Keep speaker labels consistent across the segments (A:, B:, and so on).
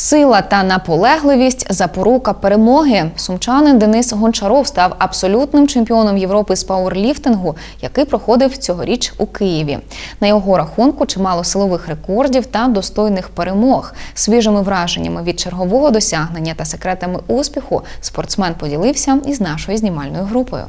A: Сила та наполегливість запорука перемоги. Сумчанин Денис Гончаров став абсолютним чемпіоном Європи з пауерліфтингу, який проходив цьогоріч у Києві. На його рахунку чимало силових рекордів та достойних перемог. Свіжими враженнями від чергового досягнення та секретами успіху спортсмен поділився із нашою знімальною групою.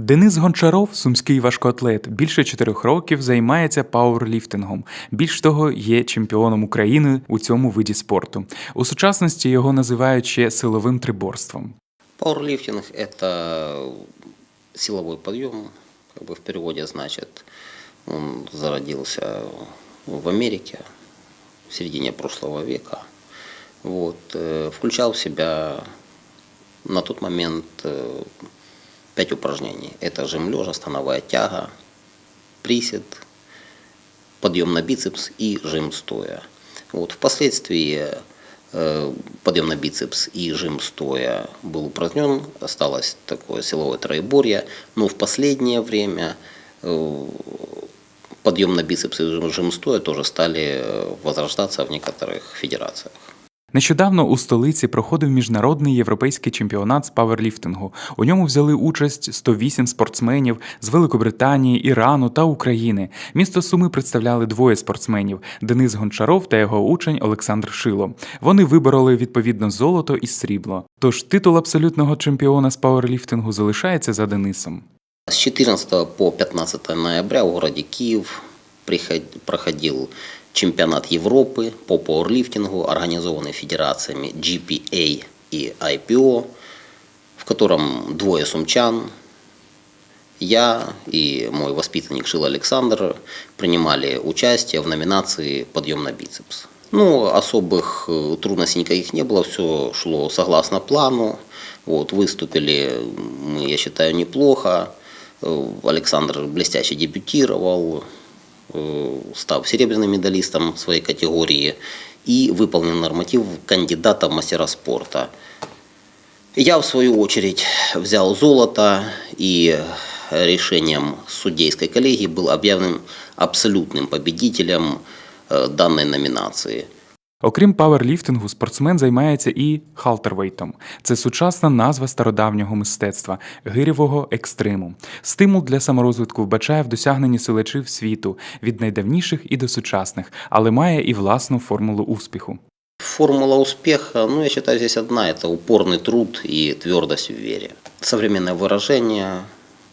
B: Денис Гончаров, сумський важкоатлет, більше чотирьох років займається пауерліфтингом. Більш того, є чемпіоном України у цьому виді спорту. У сучасності його називають ще силовим триборством.
C: Пауэрлифтинг – это силовой подъем, как бы в переводе значит, он зародился в Америке в середине прошлого века. Вот, э, включал в себя на тот момент э, пять упражнений. Это жим лежа, становая тяга, присед, подъем на бицепс и жим стоя. Вот, впоследствии э, подъем на бицепс и жим стоя был упразднен, осталось такое силовое троеборье, но в последнее время э, подъем на бицепс и жим стоя тоже стали э, возрождаться в некоторых федерациях.
B: Нещодавно у столиці проходив міжнародний європейський чемпіонат з паверліфтингу. У ньому взяли участь 108 спортсменів з Великобританії, Ірану та України. Місто Суми представляли двоє спортсменів: Денис Гончаров та його учень Олександр Шило. Вони вибороли відповідно золото і срібло. Тож титул абсолютного чемпіона з пауерліфтингу залишається за Денисом.
C: С 14 по 15 ноября в городе приход- проходил чемпионат Европы по пауэрлифтингу, организованный федерациями GPA и IPO, в котором двое сумчан, я и мой воспитанник Шил Александр принимали участие в номинации «Подъем на бицепс». Ну, особых э, трудностей никаких не было, все шло согласно плану. Вот, выступили мы, я считаю, неплохо. Э, Александр блестяще дебютировал, став серебряным медалистом своей категории и выполнил норматив кандидата в мастера спорта. Я, в свою очередь, взял золото и решением судейской коллегии был объявлен абсолютным победителем э, данной номинации.
B: Окрім пауерліфтингу, спортсмен займається і халтервейтом. Це сучасна назва стародавнього мистецтва гирєвого екстриму. Стимул для саморозвитку вбачає в досягненні силачів світу від найдавніших і до сучасних, але має і власну формулу успіху.
C: Формула успеха, ну, я считаю, здесь одна – это упорный труд и твердость в вере. Современное выражение,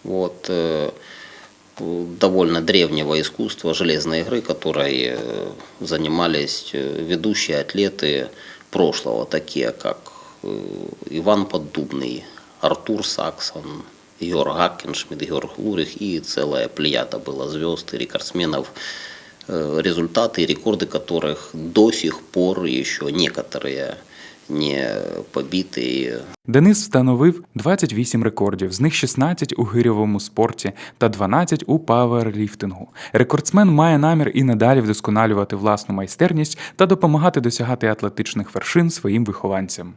C: вот, э, довольно древнего искусства железной игры, которой э, занимались э, ведущие атлеты прошлого, такие как э, Иван Поддубный, Артур Саксон, Георг Гаккеншмидт, Георг Лурих и целая плеяда была звезд и рекордсменов, э, результаты и рекорды которых до сих пор еще некоторые не побіти
B: Денис встановив 28 рекордів, з них 16 у гирьовому спорті та 12 у паверліфтингу. Рекордсмен має намір і надалі вдосконалювати власну майстерність та допомагати досягати атлетичних вершин своїм вихованцям.